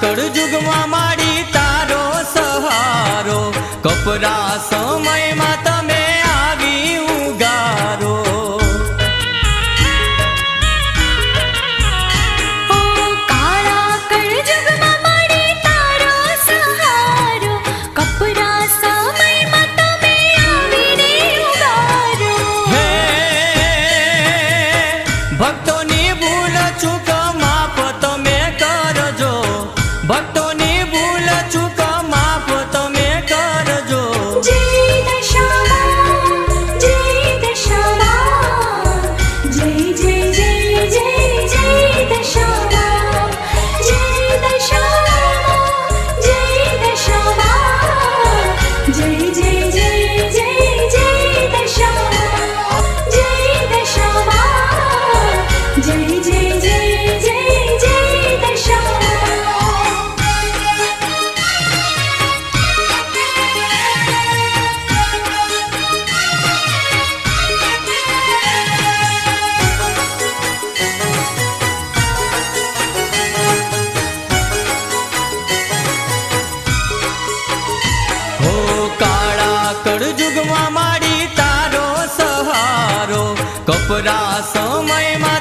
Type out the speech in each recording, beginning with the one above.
કળજુગમાં માડી તારો સહારો કપરા સમયમાં Bato. સમયમાં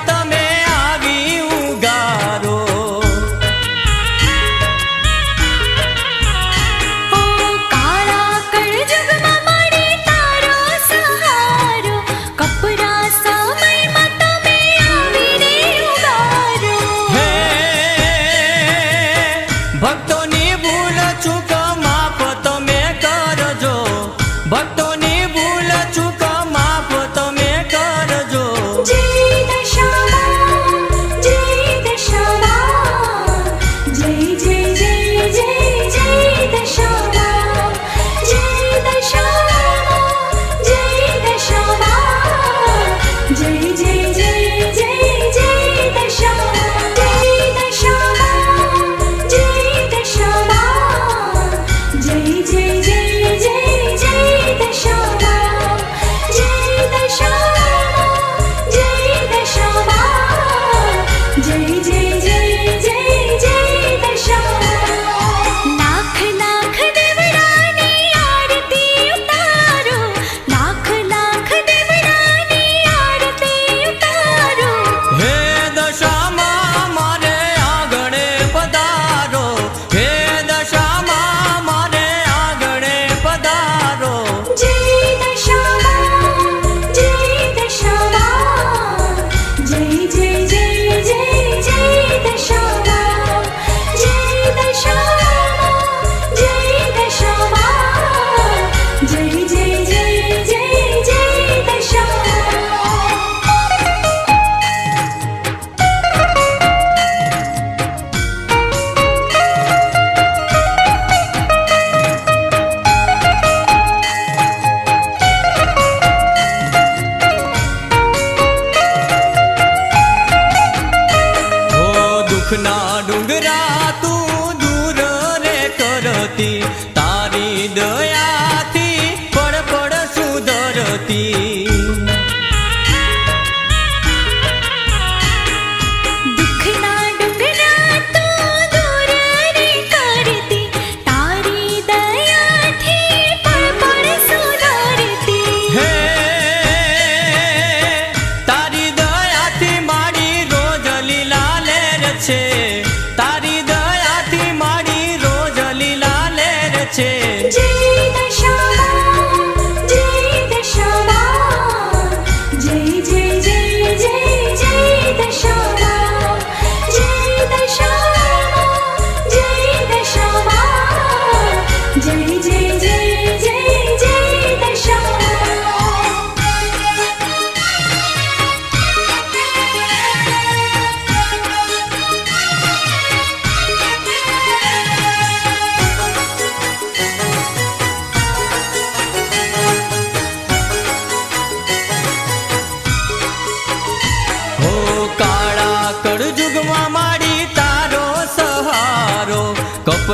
open up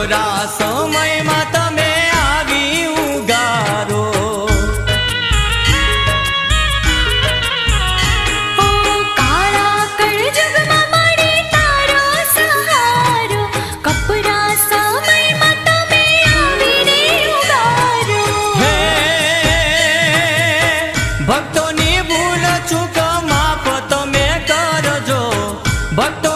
અઘરા સમયમાં તમે આવી ઉગારો. ભક્તોની ભૂલ ચૂક માફ તમે કરજો. ભક્તો